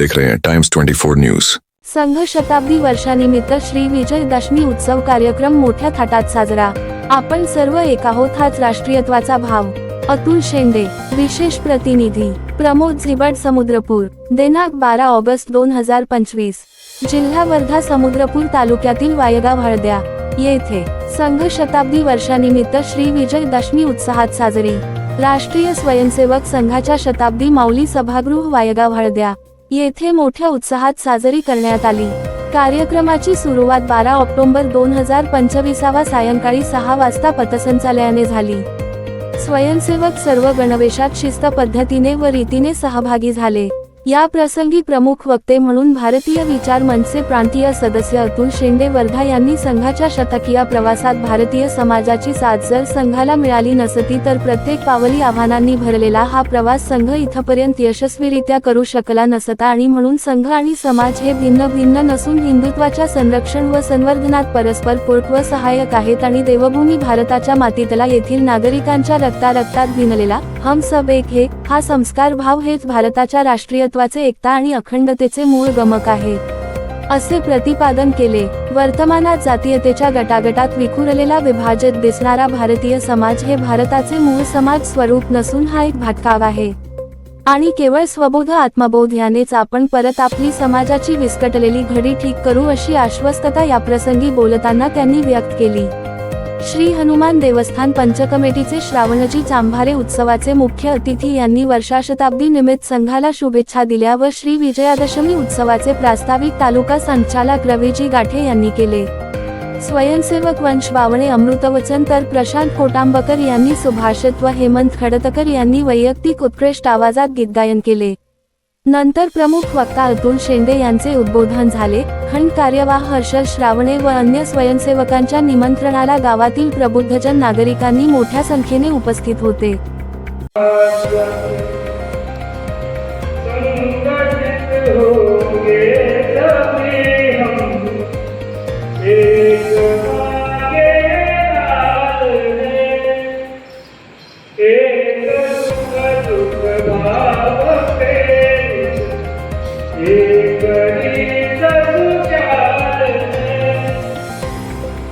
देख रहे हैं टाइम्स 24 न्यूज संघ शताब्दी वर्षानिमित्त श्री विजयदशमी उत्सव कार्यक्रम मोठ्या थाटात साजरा. आपण सर्व एक आहोत हाच राष्ट्रीयत्वाचा भाव. अतुल शेंडे विशेष प्रतिनिधी. प्रमोद झिबड समुद्रपूर. दिनांक बारा ऑगस्ट दोन हजार पंचवीस. जिल्हा वर्धा समुद्रपूर तालुक्यातील वायगाव हळद्या. येथे संघ शताब्दी वर्षानिमित्त श्री विजयदशमी उत्साहात साजरी. राष्ट्रीय स्वयंसेवक संघाच्या शताब्दी माऊली सभागृह वायगाव हळद्या. येथे मोठ्या उत्साहात साजरी करण्यात आली. कार्यक्रमाची सुरुवात बारा ऑक्टोबर दोन हजार पंचवीसावा सायंकाळी सहा वाजता पथसंचालयाने झाली. स्वयंसेवक सर्व गणवेशात शिस्त पद्धतीने व रीतीने सहभागी झाले. या प्रसंगी प्रमुख वक्ते म्हणून भारतीय विचार मंचचे प्रांतीय सदस्य अतुल शेंडे वर्धा यांनी संघाच्या शतकीय प्रवासात भारतीय समाजाची साथ जर संघाला मिळाली नसती तर प्रत्येक पावली आव्हानांनी भरलेला हा प्रवास संघ इथपर्यंत यशस्वीरित्या करू शकला नसता आणि म्हणून संघ आणि समाज हे भिन्न भिन्न नसून हिंदुत्वाच्या संरक्षण व संवर्धनात परस्पर पूरक व सहाय्यक आहेत आणि देवभूमी भारताच्या मातीतला येथील नागरिकांच्या रक्तारक्तात भिनलेला हम सब एक हे हा संस्कार भाव हेच भारताच्या राष्ट्रीयत्वाचे एकता आणि अखंडतेचे मूळ गमक आहे. असे प्रतिपादन केले वर्तमानात जातीयतेच्या गटागटात विखुरलेला विभाजित दिसणारा भारतीय समाज हे भारताचे मूळ समाज स्वरूप नसून हा एक भाटकाव आहे. आणि केवळ स्वबोध आत्मबोध यानेच आपण परत आपली समाजाची विस्कटलेली घडी ठीक करू अशी आश्वस्तता याप्रसंगी बोलताना त्यांनी व्यक्त केली. श्री हनुमान देवस्थान पंचकमिटीचे श्रावणजी चांभारे उत्सवाचे मुख्य अतिथी यांनी वर्षाशताब्दी निमित्त संघाला शुभेच्छा दिल्या व श्री विजयादशमी उत्सवाचे प्रास्ताविक तालुका संचालक रवीजी गाठे यांनी केले. स्वयंसेवक वंश बावणे अमृतवचन तर प्रशांत कोटांबकर यांनी सुभाषित व हेमंत खडतकर यांनी वैयक्तिक उत्कृष्ट आवाजात गीतगायन केले. नंतर प्रमुख वक्ता अतुल शेंडे यांचे उद्बोधन झाले. खंड कार्यवाह हर्षल श्रावणे व अन्य स्वयंसेवकांच्या निमंत्रणाला गावातील प्रबुद्धजन नागरिकांनी मोठ्या संख्येने उपस्थित होते.